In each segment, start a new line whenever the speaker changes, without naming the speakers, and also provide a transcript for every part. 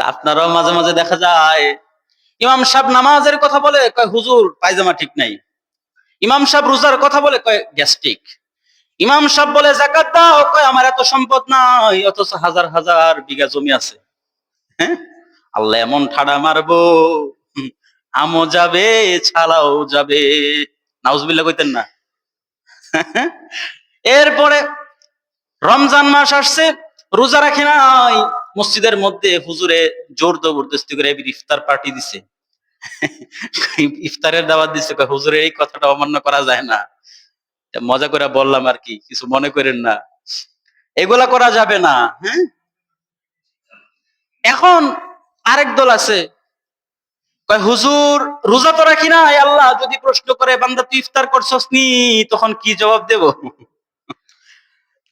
তা আপনারাও মাঝে মাঝে দেখা যায়। ইমাম সাহেব নামাজের কথা বলে, কয়, হুজুর, পায়জামা ঠিক নাই। ইমাম সাহেব রোজার কথা বলে, কয় গ্যাস্ট্রিক ইমাম সাহেব বলে, জাকাত দাও। কয়, আমার এত সম্পদ নাই, অথচ হাজার হাজার বিঘা জমি আছে। হ্যাঁ? আল্লাহ এমন ঠাড়া মারবো। আমও যাবে, ছালাও যাবে। নাউজবিল্লা কইতেন না। এরপরে রমজান মাস আসছে, রোজা রাখে নাই। মসজিদের মধ্যে হুজুরে জোর জবরদস্তি করে ইফতার পার্টি দিছে। ইফতারের দাওয়াত দিছে হুজুরে, এই কথাটা অমান্য করা যায় না। মজা করে বললাম আর কি, কিছু মনে করেন না। এগুলা করা যাবে না হ্যাঁ? এখন আরেক দল আছে হুজুর, রোজা তো রাখি না আল্লাহ যদি প্রশ্ন করে, বান্দা, তুই ইফতার করছস নি? তখন কি জবাব দেব?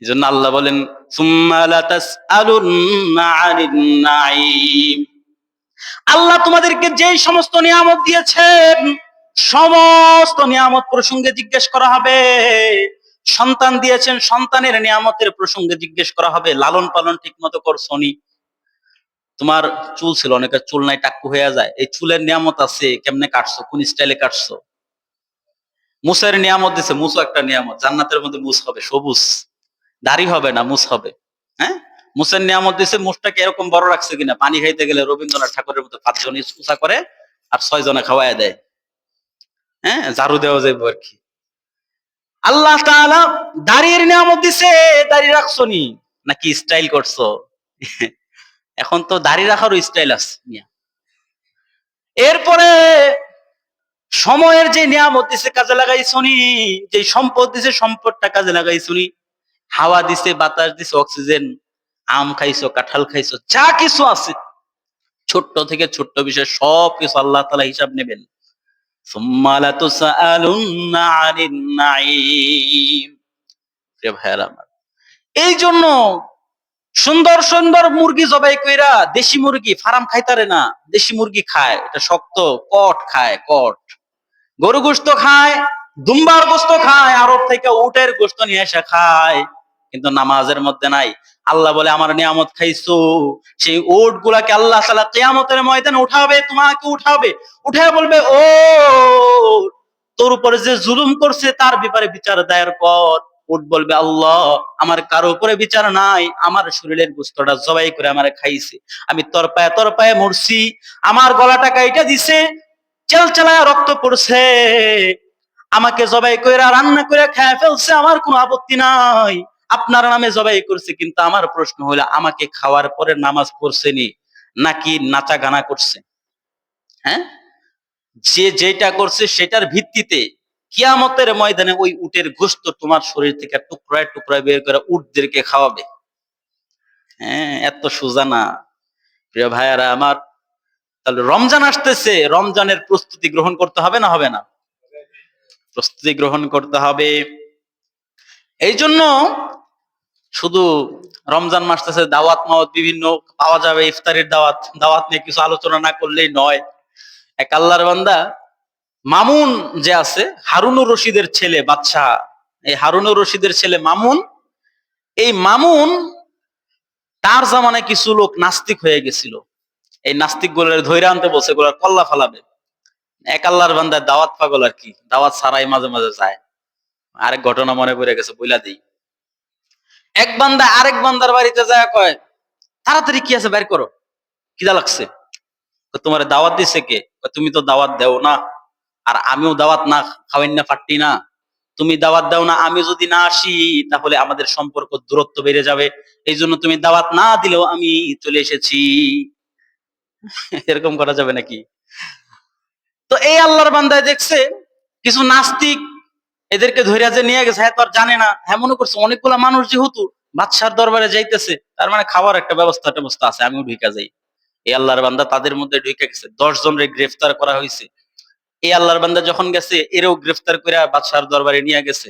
এই জন্য আল্লাহ বলেন। আল্লাহ তোমাদেরকে যেই সমস্ত নিয়ামত দিয়েছেন, সমস্ত নিয়ামত প্রসঙ্গে জিজ্ঞেস করা হবে। সন্তান দিয়েছেন, সন্তানের নিয়ামতের প্রসঙ্গে জিজ্ঞেস করা হবে। লালন পালন ঠিক মতো করছ নি? তোমার চুল ছিল, অনেকের চুল নাই, টাক্কু হয়ে যায়। এই চুলের নিয়ামত আছে, কেমনে কাটছো, কোন স্টাইলে কাটছো? মুসের নিয়ামত দিছে মুসো একটা নিয়ামত, জান্নাতের মধ্যে মুস হবে, সবুজ। দাড়ি হবে না মুস হবে। হ্যাঁ? মুসের নিয়ামত দিছে মুসটাকে এরকম বড় রাখছে কিনা? পানি খাইতে গেলে রবীন্দ্রনাথ ঠাকুরের মতো পাঁচজন উঁচা করে আর ছয় জনে খাওয়াই দেয়। হ্যাঁ? ঝাড়ু দেওয়া যাবে আর কি। আল্লাহ দাড়ির নিয়ামত দিছে, দাড়ি রাখছো নি? নাকি স্টাইল করছ? এখন তো দাড়ি রাখারও স্টাইল আছে। এরপরে সময়ের যে নিয়ামত দিছে, কাজে লাগাইছনি যে সম্পদ দিছে, সম্পদটা কাজে লাগাইছনি হাওয়া দিছে, বাতাস দিছে, অক্সিজেন, আম খাইছো, কাঁঠাল খাইছো, যা কিছু আছে। ছোট্ট থেকে ছোট্ট বিষয়, সব কিছু আল্লাহ তালা হিসাব নেবেন। এই জন্য সুন্দর সুন্দর মুরগি জবাই কইরা দেশি মুরগি, ফার্ম খাইতারে না, দেশি মুরগি খায়, এটা শক্ত, কট খায়, কট। গরু গোস্ত খায়, দুম্বার গোস্ত খায়, আরব থেকে উটের গোস্ত নিয়ে এসে খায়। কিন্তু নামাজের মধ্যে নাই। আল্লাহ বলে, আমার নিয়ামত খাইছো? সেই ওট গুলাকে আল্লাহ তালা কেয়ামতের ময়দানে উঠাবে, তোমাকে উঠাবে। উঠে বলবে, ও, তোর উপরে যে জুলুম করছে, তার ব্যাপারে বিচার দায়ের কর। উট বলবে, আল্লাহ, আমার কারও উপরে বিচার নাই। আমার শরীরের গোস্তটা জবাই করে আমার খাইছে। আমি তোর পায়ে তোর পায়ে মরছি। আমার গলাটা কাইটা দিছে চেল চেলায় রক্ত পড়ছে। আমাকে জবাই কইরা, রান্না করে খেয়ে ফেলছে। আমার কোনো আপত্তি নাই। আপনার নামে জবাই করছে, কিন্তু আমার প্রশ্ন হলো, আমাকে খাওয়ার পরে নামাজ পড়ছেনি নাকি নাচা গানা করছে? হ্যাঁ? যে যেটা করছে সেটার ভিত্তিতে কিয়ামতের ময়দানে ওই উটের গোস্ত তোমার শরীর থেকে টুকরায় টুকরায় বের করে উটদেরকে খাওয়াবে। হ্যাঁ এত সোজা না। প্রিয় ভাইয়ারা আমার, তাহলে রমজান আসতেছে, রমজানের প্রস্তুতি গ্রহণ করতে হবে না হবে না? প্রস্তুতি গ্রহণ করতে হবে। এই জন্য শুধু রমজান মাসতেছে দাওয়াত, মাওয়াত বিভিন্ন পাওয়া যাবে, ইফতারের দাওয়াত। দাওয়াত নিয়ে কিছু আলোচনা না করলেই নয়। এক আল্লাহর বান্দা, মামুন যে আছে, হারুনুর রশিদের ছেলে, বাদশাহ। এই হারুনুর রশিদের ছেলে মামুন, এই মামুন তার জামানায় কিছু লোক নাস্তিক হয়ে গেছিল। এই নাস্তিকগুলোর ধৈর্য আনতে বলছে, এগুলোর কল্লা ফালাবে। এক আল্লাহর বান্দার দাওয়াত পাগল আর কি, দাওয়াত ছাড়াই মাঝে মাঝে যায়। আরেক ঘটনা মনে পড়ে গেছে, বইলা দিই। এক বান্দা আরেক বান্দার বাড়িতে যায়, কয়, তাড়াতাড়ি কি আছে বের করো। কিদা লাগছে। তোমার দাওয়াত দিছে কে? তুমি তো দাওয়াত দেও না। আর আমিও দাওয়াত না খাওয়াই না পারতি না। তুমি দাওয়াত দাও না, আমি যদি না আসি, তাহলে আমাদের সম্পর্ক দূরত্ব বেড়ে যাবে। এই জন্য তুমি দাওয়াত না দিলেও আমি চলে এসেছি। এরকম করা যাবে নাকি? তো এই আল্লাহর বান্দায় দেখছে, কিছু নাস্তিক এদেরকে ধরে যে নিয়ে গেছে হ্যাঁ তো জানে না। হ্যাঁ মনে করছে অনেকগুলা মানুষ যেহেতু বাদশার দরবারে যাইতেছে, তার মানে খাওয়ার একটা ব্যবস্থা ট্যবস্থা আছে, আমিও ঢুকা যাই। এই আল্লাহর বান্দা তাদের মধ্যে ঢুকে গেছে। দশ জনের গ্রেফতার করা হয়েছে এই আল্লাহর বান্দা যখন গেছে, এরও গ্রেফতার করে বাদশার দরবারে নিয়ে গেছে।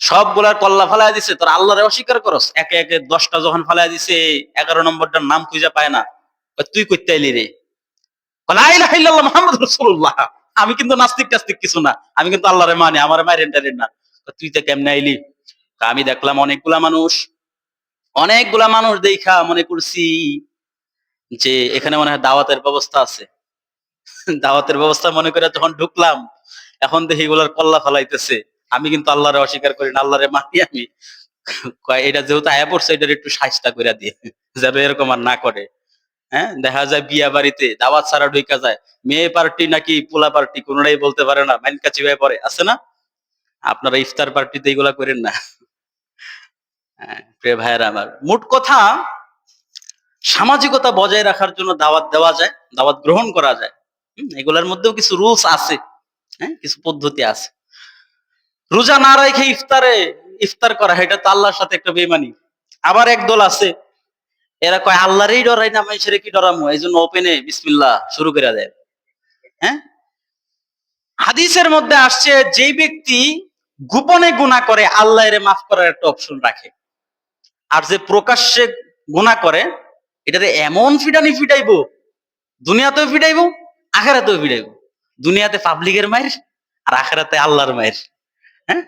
সবগুলার কল্লা ফালাই দিছে, তোর আল্লাহরে অস্বীকার করস? একে একে দশটা যখন ফালাই দিছে, এগারো নম্বরটার নাম খুঁজে পায় না। তুই করতে আইলি রে? মোহাম্মদ রসুল্লাহ আমি কিন্তু নাস্তিক টাস্তিক কিছু না। আমি কিন্তু আল্লাহরে মানে আমার মায়ের টারেন না। তুই তো কেমনে আইলি? আমি দেখলাম অনেকগুলা মানুষ অনেকগুলা মানুষ দেখা মনে করছি যে এখানে মনে হয় দাওয়াতের ব্যবস্থা আছে। দাওয়াতের ব্যবস্থা মনে করে যখন ঢুকলাম, এখন দেখি এগুলার কল্লা ফলাইতেছে। আমি কিন্তু আল্লাহরে অস্বীকার করি না, আল্লাহরে মানি আমি। এটা যেহেতু আয়া পড়ছে, এটার একটু সাজটা করে দিয়ে, যেন এরকম আর না করে। হ্যাঁ? দেখা যায় বিয়া বাড়িতে দাওয়াত ছাড়া ঢুকা যায়। মেয়ে পার্টি নাকি পোলা পার্টি কোনোটাই বলতে পারে না মাইন কাছি ভাই পরে আছে না? আপনারা ইফতার পার্টিতে এগুলা করেন না। হ্যাঁ, প্রিয় ভাইয়েরা আমার। মোট কথা সামাজিকতা বজায় রাখার জন্য দাওয়াত দেওয়া যায় দাওয়াত গ্রহণ করা যায়। এগুলোর মধ্যেও কিছু রুলস আছে। হ্যাঁ কিছু পদ্ধতি আছে। রোজা না রেখে ইফতারে ইফতার করা এটা তো আল্লাহর সাথে একটা বেমানি আবার একদল আছে এরা কয়, আল্লাহরই ডরাই না, মানুষের কি ডরামো? এই জন্য ওপেনে বিসমিল্লাহ শুরু করে দেয়। হ্যাঁ? হাদিসের মধ্যে আসছে যে ব্যক্তি গোপনে গুণা করে, আল্লাহ মাফ করার একটা অপশন রাখে। আর যে প্রকাশ্যে গুণা করে, এটাতে এমন ফিটানি ফিটাইবো, দুনিয়াতেও ফিটাইবো, আখেরাতেও ফিটাইবো। দুনিয়াতে পাবলিকের মায়ের আর আখেরাতে আল্লাহর মায়ের। হ্যাঁ?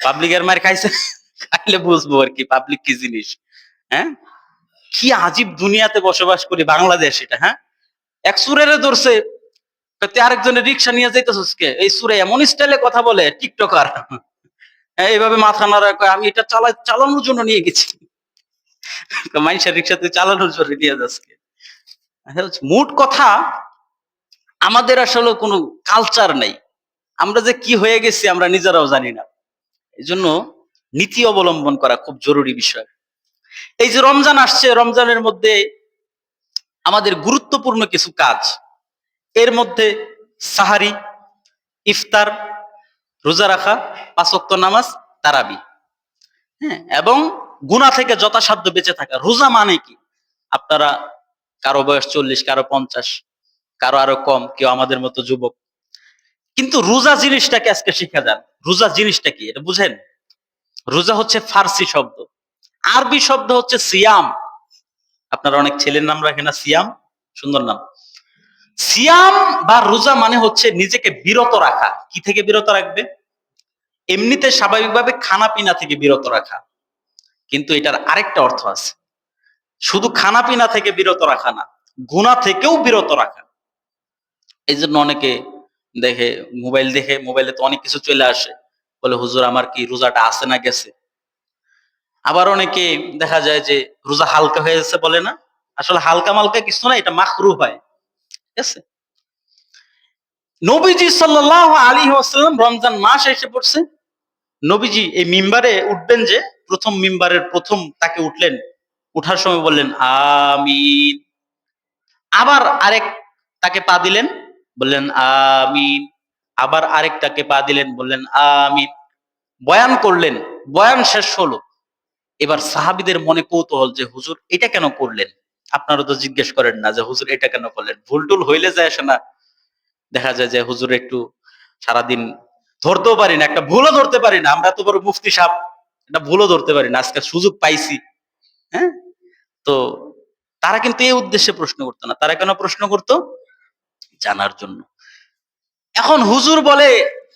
পাবলিকের মায়ের খাইছে, খাইলে বুঝব আর কি পাবলিক কি জিনিস। হ্যাঁ? কি আজীব দুনিয়াতে বসবাস করি বাংলাদেশ এটা হ্যাঁ? এক সুরের ধরছে আরেকজনের রিক্সা নিয়ে যাইতেছিস কে এই সুরে এমন স্টাইলে কথা বলে টিকটকার। হ্যাঁ, এইভাবে মাথা নাড়া কয়, আমি এটা চালা চালানোর জন্য নিয়ে গেছি। মানুষের রিক্সা তুই চালানোর জন্য নিয়ে যাচ্ছে মোট কথা আমাদের আসলে কোনো কালচার নেই। আমরা যে কি হয়ে গেছি আমরা নিজেরাও জানি না। এই জন্য নীতি অবলম্বন করা খুব জরুরি বিষয়। এই যে রমজান আসছে, রমজানের মধ্যে আমাদের গুরুত্বপূর্ণ কিছু কাজ। এর মধ্যে সাহারি, ইফতার, রোজা রাখা পাঁচক্ত নামাজ, তারাবি। হ্যাঁ এবং গুণা থেকে যথাসাধ্য বেঁচে থাকা। রোজা মানে কি? আপনারা কারও বয়স চল্লিশ, কারও পঞ্চাশ, কারও আরও কম, কেউ আমাদের মতো যুবক। কিন্তু রোজা জিনিসটাকে আজকে শিখা যান রোজা জিনিসটা কি? এটা বুঝেন? রোজা হচ্ছে ফার্সি শব্দ। আরবি শব্দ হচ্ছে সিয়াম। আপনারা অনেক ছেলের নাম রাখেন না, সিয়াম? সুন্দর নাম। সিয়াম বা রোজা মানে হচ্ছে নিজেকে বিরত রাখা। কি থেকে বিরত রাখবে? এমনিতে স্বাভাবিকভাবে খানা পিনা থেকে বিরত রাখা। কিন্তু এটার আরেকটা অর্থ আছে। শুধু খানা পিনা থেকে বিরত রাখা না গুণা থেকেও বিরত রাখা। এই জন্য অনেকে দেখে, মোবাইল দেখে, মোবাইলে তো অনেক কিছু চলে আসে। বলে, হুজুর, আমার কি রোজাটা আছে না গেছে? আবার অনেকে দেখা যায় যে রোজা হালকা হয়ে গেছে বলে না। আসলে হালকা মালকা কিছু না, এটা মাখরু হয়। ঠিক আছে? নবীজি সাল্লাহ আলী ওয়াসাল্লাম রমজান মাস এসে পড়ছে। নবীজি এই মিম্বারে উঠবেন যে, প্রথম মিম্বারের প্রথম তাকে উঠলেন। উঠার সময় বললেন, আমিন। আবার আরেক তাকে পা দিলেন, বললেন, আমিন। আবার আরেকটাকে পা দিলেন, বললেন, আমিন। বয়ান করলেন, বয়ান শেষ হলো। এবার সাহাবিদের মনে কৌতূহল যে, হুজুর, এটা কেন করলেন? আপনারা তো জিজ্ঞেস করেন না যে, হুজুর, এটা কেন করলেন? ভুল টুল হইলে যায় আসে না। দেখা যায় যে, হুজুর, একটু সারাদিন ধরতেও পারি না, একটা ভুলও ধরতে পারি না। আমরা তো বড় মুফতি সাপ একটা ভুলও ধরতে পারি না। আজকে সুযোগ পাইছি। হ্যাঁ? তো তারা কিন্তু এই উদ্দেশ্যে প্রশ্ন করতো না। তারা কেন প্রশ্ন করতো? জানার জন্য। এখন হুজুর বলে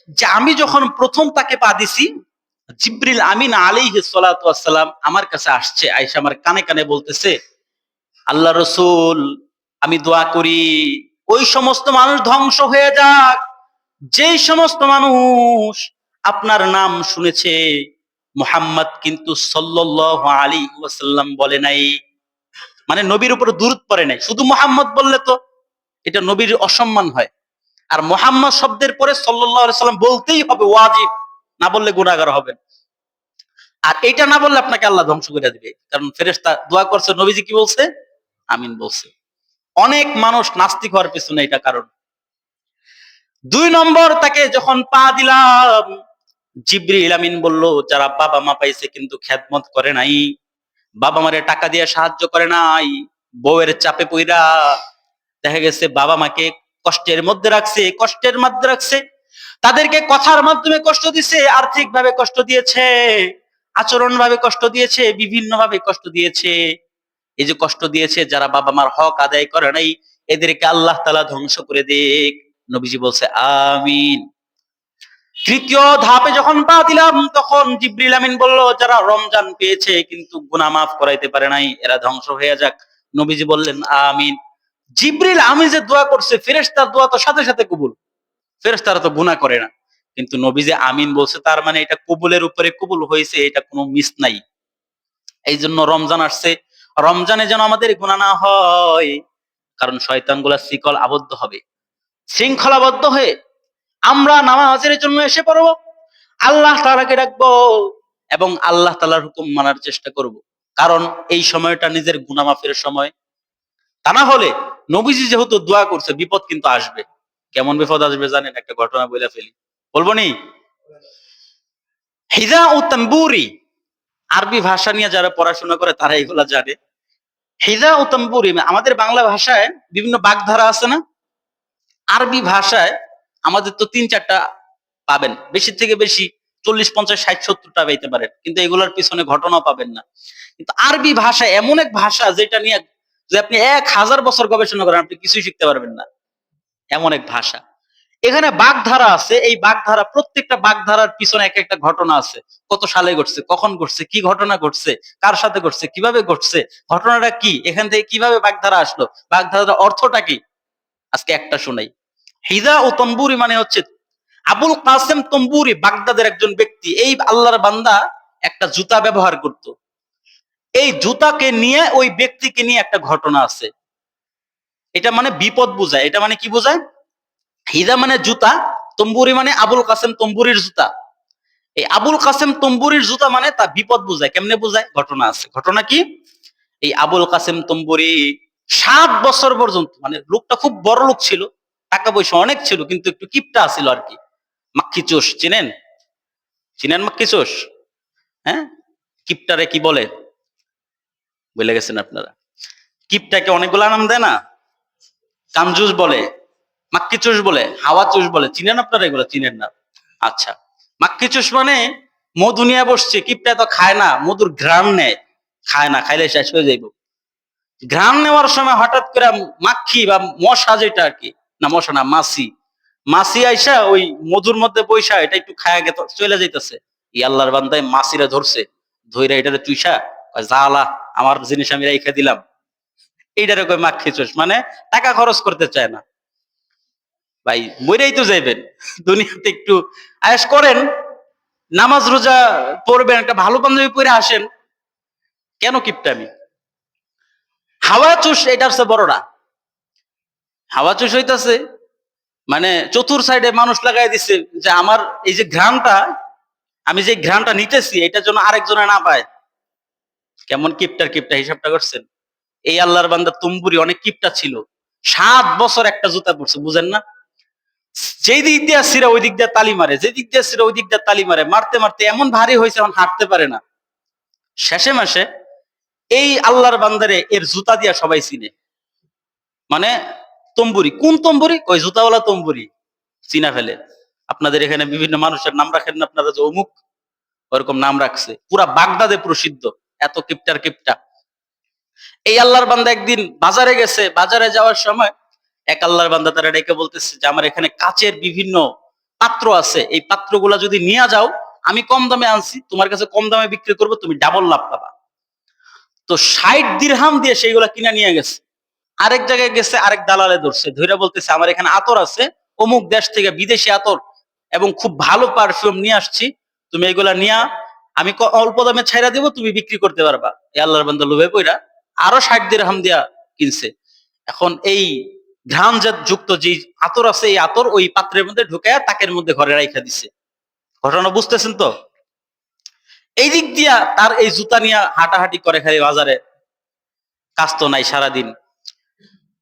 যে, আমি যখন প্রথম তাকে পা দিছি জিব্রিল আমিন সালাতু ওয়াসসালাম আমার কাছে আসছে, আয়েশা আমার কানে কানে বলতেছে, আল্লাহ রসুল, আমি দোয়া করি, ওই সমস্ত মানুষ ধ্বংস হয়ে যাক, যেই সমস্ত মানুষ আপনার নাম শুনেছে, মুহাম্মদ কিন্তু সাল্লাল্লাহু আলাইহি ওয়াসাল্লাম বলে নাই। মানে নবীর উপর দূরত পড়ে নাই, শুধু মোহাম্মদ বললে তো এটা নবীর অসম্মান হয়। আর মোহাম্মদ শব্দের পরে আলাইহি সাল্লাম বলতেই হবে ওয়াজিব। না বললে গুনাহগার হবেন। আর এটা না বললে আপনাকে আল্লাহ ধ্বংস করে দিবে। কারণ ফেরেশতা দোয়া করছে, নবীজি কি বলছে? আমিন বলছে। অনেক মানুষ নাস্তিক হওয়ার পিছনে এটা কারণ। দুই নম্বর, তাকে যখন পা দিলাম, জিব্রিল আমিন বলল, যারা বাবা মা পাইছে কিন্তু খ্যাতমত করে নাই, বাবা মারে টাকা দিয়ে সাহায্য করে নাই, বউয়ের চাপে পইরা দেখা গেছে বাবা মাকে কষ্টের মধ্যে রাখছে, কষ্টের মধ্যে রাখছে তাদেরকে কথার মাধ্যমে কষ্ট দিছে আর্থিক ভাবে কষ্ট দিয়েছে আচরণ ভাবে কষ্ট দিয়েছে বিভিন্ন ভাবে কষ্ট দিয়েছে। এই যে কষ্ট দিয়েছে, যারা বাবা মার হক আদায় করে নাই, এদেরকে আল্লাহ তালা ধ্বংস করে দেখ নবীজি বলছে, আমিন। তৃতীয় ধাপে যখন পা দিলাম, তখন জিব্রিল আমিন বলল, যারা রমজান পেয়েছে, কিন্তু গুনাহ মাফ করাইতে পারে নাই, এরা ধ্বংস হয়ে যাক। নবীজি বললেন, আমিন। জিব্রিল আমি যে দোয়া করছে, ফেরেশতার দোয়া তো সাথে সাথে কবুল। ফেরেশতারা তো গুনাহ করে না। কিন্তু নবী যে আমিন বলছে, তার মানে এটা কবুলের উপরে কবুল হয়েছে, এটা কোনো মিস নাই। এই জন্য রমজান আসছে। রমজানে যেন আমাদের গুণা না হয়, কারণ শয়তানগুলা শিকল আবদ্ধ হবে। শৃঙ্খলাবদ্ধ হয়ে আমরা নামাজের জন্য এসে পড়ব, আল্লাহ তালাকে ডাকবো এবং আল্লাহ তালার হুকুম মানার চেষ্টা করব। কারণ এই সময়টা নিজের গুনামাফের সময়। তা না হলে নবীজি যেহেতু দোয়া করছে, বিপদ কিন্তু আসবে। কেমন বিপদ আসবে জানেন? একটা ঘটনা বলে ফেলি। বলব নি? হিজা ও তাম্বুরি আরবি ভাষা নিয়ে যারা পড়াশোনা করে তারা এগুলা জানে। হিজা ও তাম্বুরি আমাদের বাংলা ভাষায় বিভিন্ন বাগধারা আছে না? আরবি ভাষায় আমাদের তো তিন চারটা পাবেন। বেশি থেকে বেশি চল্লিশ, পঞ্চাশ, ষাট, সত্তরটা পাইতে পারেন। কিন্তু এগুলোর পিছনে ঘটনাও পাবেন না। কিন্তু আরবি ভাষা এমন এক ভাষা যেটা নিয়ে যে আপনি এক হাজার বছর গবেষণা করেন, আপনি কিছুই শিখতে পারবেন না। এমন এক ভাষা। এখানে বাগধারা আছে, এই বাগধারা, প্রত্যেকটা বাগধারার পিছনে এক একটা ঘটনা আছে। কত সালে ঘটছে, কখন ঘটছে, কি ঘটনা ঘটছে, কার সাথে ঘটছে, কীভাবে ঘটছে, ঘটনাটা কি, এখান থেকে কীভাবে বাগধারা আসলো, বাগধারার অর্থটা কি? আজকে একটা শোনাই। হিজা ও তম্বুরি মানে হচ্ছে আবুল কাসেম তম্বুরি, বাগদাদের একজন ব্যক্তি। এই আল্লাহর বান্দা একটা জুতা ব্যবহার করত। এই জুতাকে নিয়ে ওই ব্যক্তিকে নিয়ে একটা ঘটনা আছে। এটা মানে বিপদ বোঝায়। এটা মানে কি বোঝায়? হিজা মানে জুতা, তম্বুরি মানে আবুল কাসেম তম্বুরির জুতা। এই আবুল কাসেম তম্বুরির জুতা মানে তা বিপদ বোঝায়। কেমনে বোঝায়? ঘটনা আছে। ঘটনা কি? এই আবুল কাসেম তম্বুরি সাত বছর পর্যন্ত মানে লোকটা খুব বড় লোক ছিল, টাকা পয়সা অনেক ছিল, কিন্তু একটু কিপটা ছিল আর কি। মাক্কি চোষ, চিনেন? চিনেন মাক্কি চোষ? হ্যাঁ? কিপটারে কি বলে? বলে গেছেন আপনারা। কিপটাকে অনেকগুলো নাম দেয় না? কামজুস বলে মাক্কি চুষ বলে হাওয়া চুষ বলে চিনেন আপনারা এগুলো? চিনেন না। আচ্ছা মাক্কি চুষ মানে মধু নিয়ে বসছে কিপটা তো খায় না মধুর ঘ্রাণ নেয়। খায় না খাইলে শেষ হয়ে যাইব। ঘ্রাণ নেওয়ার সময় হঠাৎ করে মাক্ষি বা মশা যেটা আর কি না মশা না মাসি মাসি আইসা ওই মধুর মধ্যে বৈশা এটা একটু খায়া গেত চলে যাইতেছে। ই আল্লাহর বান্দায় মাসিরা ধরছে ধইরা এটারে চুইসা কয়, যা আমার জিনিস আমি রেখে দিলাম। এইটারে কয় মাক্ষি চোষ মানে টাকা খরচ করতে চায় না। ভাই মরেই তো যাইবেন। দুনিয়াতে একটু আয়াস করেন, নামাজ রোজা পড়বেন, একটা ভালো বান্ধবী পরে আসেন। কেন কিপটামি? হাওয়া চুষ এটা চেয়ে বড় না হাওয়া চুষ হইতাছে মানে চতুর সাইডে মানুষ লাগাই দিছে যে আমার এই যে ঘ্রাণটা, আমি যে ঘ্রাণটা নিতেছি এটার জন্য আরেকজনে না পায়। কেমন কিপটার কিপটা হিসাবটা করছেন? এই আল্লাহর বান্দা তুম্বুরি অনেক কিপটা ছিল। সাত বছর একটা জুতা পড়ছে বুঝেন না? যেই দিক দিয়ে সিরা ওই দিক দিয়ে তালি মারে যে দিক দিয়ে সিরা ওই দিক দিয়ে তালি মারে, মারতে মারতে এমন ভারী হয়েছে, এখন হাঁটতে পারে না। শেষে মাসে এই আল্লাহর বান্দারে এর জুতা দিয়া সবাই চিনে। মানে তম্বুরি, কোন তম্বুরি? ওই জুতাওয়ালা তম্বুরি চিনা ফেলে। আপনাদের এখানে বিভিন্ন মানুষের নাম রাখেন না, আপনারা যে অমুক, ওরকম নাম রাখছে। পুরা বাগদাদে প্রসিদ্ধ, এত কিপটার কিপটা। এই আল্লাহর বান্দা একদিন বাজারে গেছে, বাজারে যাওয়ার সময় এক আল্লাহর বান্দা তারা ডেকে বলতেছে যে, আমার এখানে কাচের বিভিন্ন পাত্র আছে, এই পাত্রগুলা যদি নিয়ে যাও, আমি কম দামে আনছি, তোমার কাছে কম দামে বিক্রি করব, তুমি ডাবল লাভ পাবা। তো ষাট দিরহাম দিয়ে সেইগুলা কিনে নিয়ে গেছে। আরেক জায়গায় গেছে, আরেক দালালে ধরছে ধৈরা বলতেছে, আমার এখানে আতর আছে, অমুক দেশ থেকে বিদেশি আতর এবং খুব ভালো পারফিউম নিয়ে আসছি, তুমি এগুলা নিয়া, আমি অল্প দামে ছাইরা দিব, তুমি বিক্রি করতে পারবা। এই আল্লাহর বান্দা লোভে পইরা আরও ষাট দিরহাম দিয়া কিনছে। এখন এই ঘ্রাণ যুক্ত যে আতর আছে, এই আতর ওই পাত্রের মধ্যে ঢুকায়া তাকের মধ্যে ঘরে রাইখা দিছে। ঘটনা বুঝতেছেন তো? এই দিক দিয়া তার এই জুতা নিয়ে হাঁটাহাঁটি করে খালি বাজারে কাজ তো নাই সারাদিন।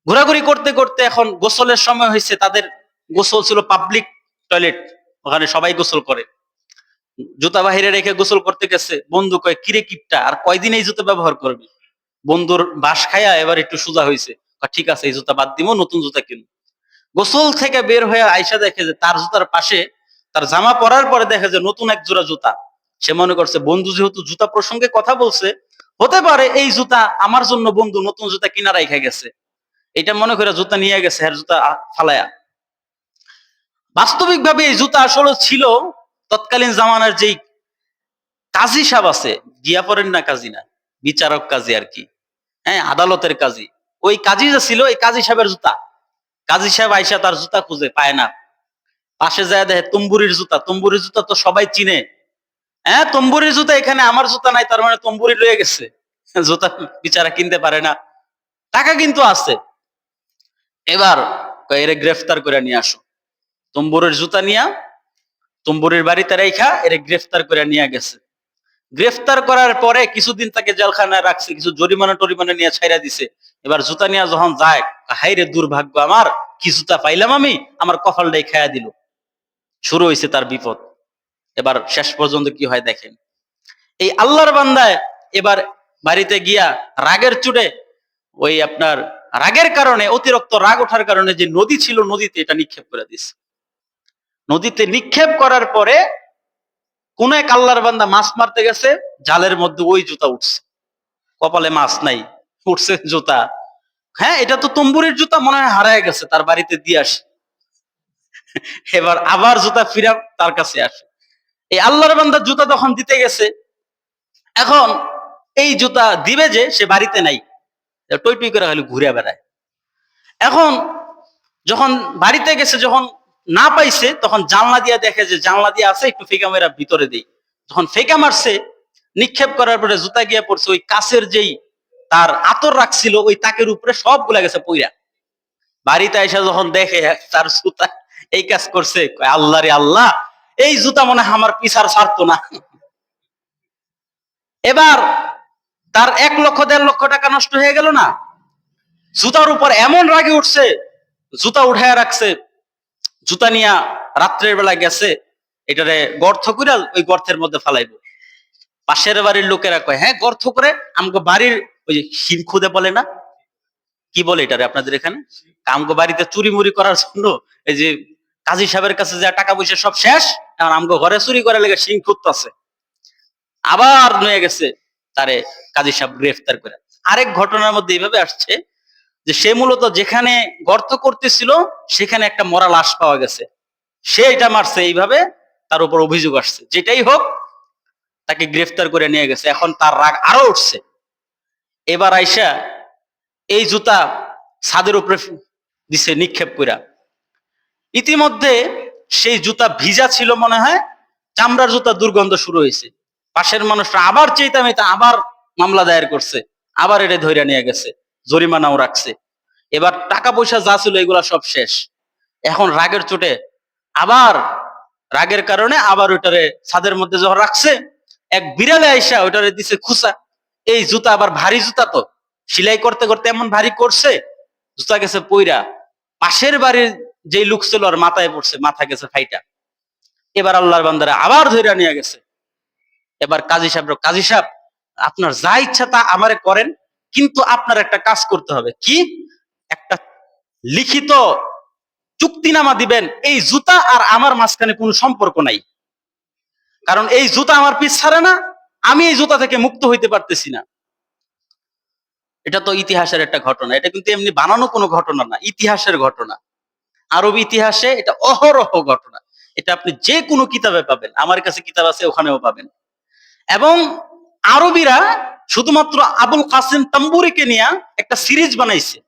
ঘোরাঘুরি করতে করতে এখন গোসলের সময় হয়েছে তাদের গোসল ছিল পাবলিক টয়লেট, ওখানে সবাই গোসল করে। জুতা বাহিরে রেখে গোসল করতে গেছে, বন্ধু কয়, কিরে কিপটা, আর কয়দিন এই জুতা ব্যবহার করবি? বন্ধুর বাস খায়া এবার একটু সোজা হয়েছে ঠিক আছে, এই জুতা বাদ দিব নতুন জুতা কিনব। গোসল থেকে বের হয়ে আয়সা দেখে যে তার জুতার পাশে তার জামা পরার পরে দেখে যে নতুন এক জোড়া জুতা। সে মনে করছে, বন্ধু যেহেতু জুতা প্রসঙ্গে কথা বলছে, হতে পারে এই জুতা আমার জন্য বন্ধু নতুন জুতা কিনা রাইখা গেছে। এটা মনে করে জুতা নিয়ে গেছে আর জুতা ফালায়া। বাস্তবিক ভাবে এই জুতা আসলে ছিল তৎকালীন জামানার যেই কাজী সাহেব আছে, গিয়া পড়েন না কাজী না। বিচারক কাজী আর কি। হ্যাঁ আদালতের কাজী। ওই কাজী যে ছিল ওই কাজী সাহেবের জুতা। কাজী সাহেব আইসা তার জুতা খুঁজে পায় না। পাশে যায় দেখে তম্বুরির জুতা। তম্বুরির জুতা তো সবাই চিনে। হ্যাঁ তম্বুরির জুতা এখানে আমার জুতা নাই, তার মানে তম্বুরি রয়ে গেছে। জুতা বিচারা কিনতে পারে না। টাকা কিন্তু আছে। এবার এরে গ্রেফতার করে নিয়ে আসো। তম্বুরের জুতা নিয়া, তম্বুরের বাড়িতে রেখা এরে গ্রেফতার করে নিয়ে গেছে। গ্রেফতার করার পরে কিছুদিন তাকে জেলখানায় রাখছে, কিছু জরিমানা টরিমানা নিয়ে ছাইরা দিছে। এবার জুতা নিয়ে যখন যায় হাইরে দুর্ভাগ্য আমার, কি জুতা পাইলাম আমি? আমার কপালটাই খায়া দিল। শুরু হয়েছে তার বিপদ। এবার শেষ পর্যন্ত কি হয় দেখেন। এই আল্লাহর বান্দায় এবার বাড়িতে গিয়া রাগের চুটে ওই আপনার রাগের কারণে, অতিরিক্ত রাগ ওঠার কারণে যে নদী ছিল নদীতে এটা নিক্ষেপ করে দিছে। নদীতে নিক্ষেপ করার পরে কোন এক আল্লাহর বান্দা মাছ মারতে গেছে, জালের মধ্যে ওই জুতা উঠছে। কপালে মাছ নাই, উঠছে জুতা। হ্যাঁ এটা তো তম্বুরের জুতা, মনে হয় হারায় গেছে, তার বাড়িতে দিয়ে আসে। এবার আবার জুতা ফিরা তার কাছে আসে। এই আল্লাহর বান্দা জুতা তখন দিতে গেছে। এখন এই জুতা দিবে যে, সে বাড়িতে নাই। টই টই করে খালি ঘুরে বেড়ায়। এখন যখন বাড়িতে গেছে, যখন না পাইছে, তখন জানলা দিয়া দেখে যে জানলা দিয়ে আছে, একটু ফেকা মেরা ভিতরে দেই। যখন ফেকা মারছে নিক্ষেপ করার পরে জুতা গিয়া পড়ছে, ওই কাছের যেই তার আতর রাখছিল, ওই তাকের উপরে সবগুলা গেছে পইরা। বাড়িতে এসে যখন দেখে, তার জুতা এই কাজ করছে আল্লাহ রে আল্লাহ, এই জুতা মনে হয় আমার পিছার ছাড়তো না। এবার তার এক লক্ষ, দেড় লক্ষ টাকা নষ্ট হয়ে গেল না? জুতার উপর এমন রাগে উঠছে, জুতা উঠায় রাখছে জুতা নিয়া রাত্রের বেলা গেছে, এটারে গর্থ করে ওই গর্তের মধ্যে ফালাইবো। পাশের বাড়ির লোকেরা কয় হ্যাঁ গর্থ করে আমগো বাড়ির ওই যে হিম খুদে বলে না? কি বলে এটারে আপনাদের এখানে? আমগো বাড়িতে চুরি মুড়ি করার জন্য এই যে কাজী সাহেবের কাছে যা টাকা পয়সা সব শেষ, এখন আমগো ঘরে চুরি করে লেগে সিং খুঁজতেছে। আবার নিয়ে গেছে তারে কাজী সাহেব গ্রেফতার করে। আরেক ঘটনার মধ্যে এইভাবে আসছে যে সে মূলত যেখানে গর্ত করতেছিল, সেখানে একটা মরা লাশ পাওয়া গেছে। সে এটা মারছে, এইভাবে তার উপর অভিযোগ আসছে। যেটাই হোক, তাকে গ্রেফতার করে নিয়ে গেছে। এখন তার রাগ আরও উঠছে। এবার আইসা এই জুতা ছাদের উপরে দিছে নিক্ষেপ কইরা। ইতিমধ্যে সেই জুতা ভিজা ছিল মনে হয়, চামড়ার জুতা দুর্গন্ধ শুরু হয়েছে। পাশের মানুষরা আবার চেইতামিতা আবার মামলা দায়ের করছে, আবার এটা ধইরা নিয়ে গেছে। জরিমানাও রাখছে। এবার টাকা পয়সা যা ছিল এগুলা সব শেষ। এখন রাগের চোটে আবার, রাগের কারণে আবার ওইটারে ছাদের মধ্যে যখন রাখছে, এক বিড়ালে আইসা ওইটারে দিছে খুসা এই জুতা আবার ভারী জুতা তো। সেলাই করতে করতে এমন ভারী করছে, জুতা গেছে পইরা। পাশের বাড়ির যেই লুক ছিল আর মাথায় পড়ছে, মাথা গেছে ফাইটা। এবার আল্লাহর বান্দারা আবার ধইরা নিয়ে গেছে। এবার কাজী সাহেব কাজী সাহেব, আপনার যা ইচ্ছা তা আমারে করেন। কিন্তু আপনার একটা কাজ করতে হবে। কি? একটা লিখিত চুক্তিনামা দিবেন। এই জুতা আর আমার মাঝখানে কোনো সম্পর্ক নাই। কারণ এই জুতা আমার পিছ ছাড়ে না, আমি এই জুতা থেকে মুক্ত হইতে পারতেছি না। এটা তো ইতিহাসের একটা ঘটনা। এটা কিন্তু এমনি বানানো কোনো ঘটনা না, ইতিহাসের ঘটনা। আরব ইতিহাসে এটা অহরহ ঘটনা। এটা আপনি যে কোনো কিতাবে পাবেন। আমার কাছে কিতাব আছে, ওখানেও পাবেন। এবং আরবিরা শুধুমাত্র আবুল কাসিম তাম্বুরিকে নিয়ে একটা সিরিজ বানাইছে।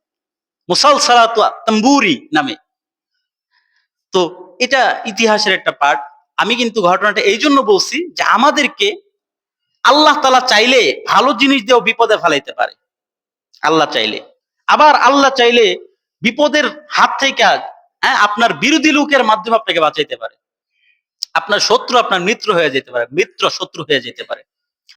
মুসালসালাত তাম্বুরি নামে। তো এটা ইতিহাসের একটা পার্ট আমি কিন্তু ঘটনাটা এই জন্য বলছি যে আমাদেরকে আল্লাহ তালা চাইলে ভালো জিনিস দিয়েও বিপদে ফেলাইতে পারে। আল্লাহ চাইলে। আবার আল্লাহ চাইলে বিপদের হাত থেকে হ্যাঁ আপনার বিরোধী লোকের মাধ্যমে আপনাকে বাঁচাইতে পারে। আপনার শত্রু আপনার মিত্র হয়ে যেতে পারে, মিত্র শত্রু হয়ে যেতে পারে।